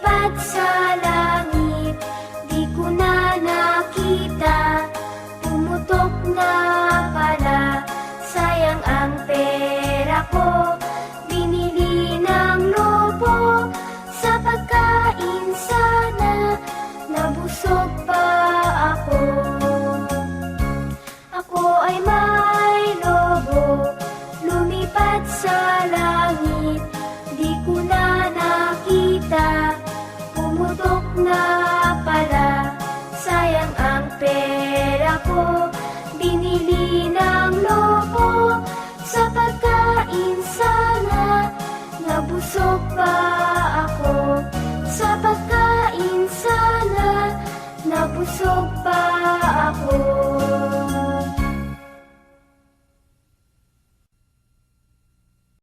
lumipat sa langit. Di ko na nakita Pumutok na pala. Sayang ang pera ko. na pala. Sayang ang pera ko Binili ng lobo Sa pagkain sana Nabusog pa ako. Sa pagkain sana Nabusog pa ako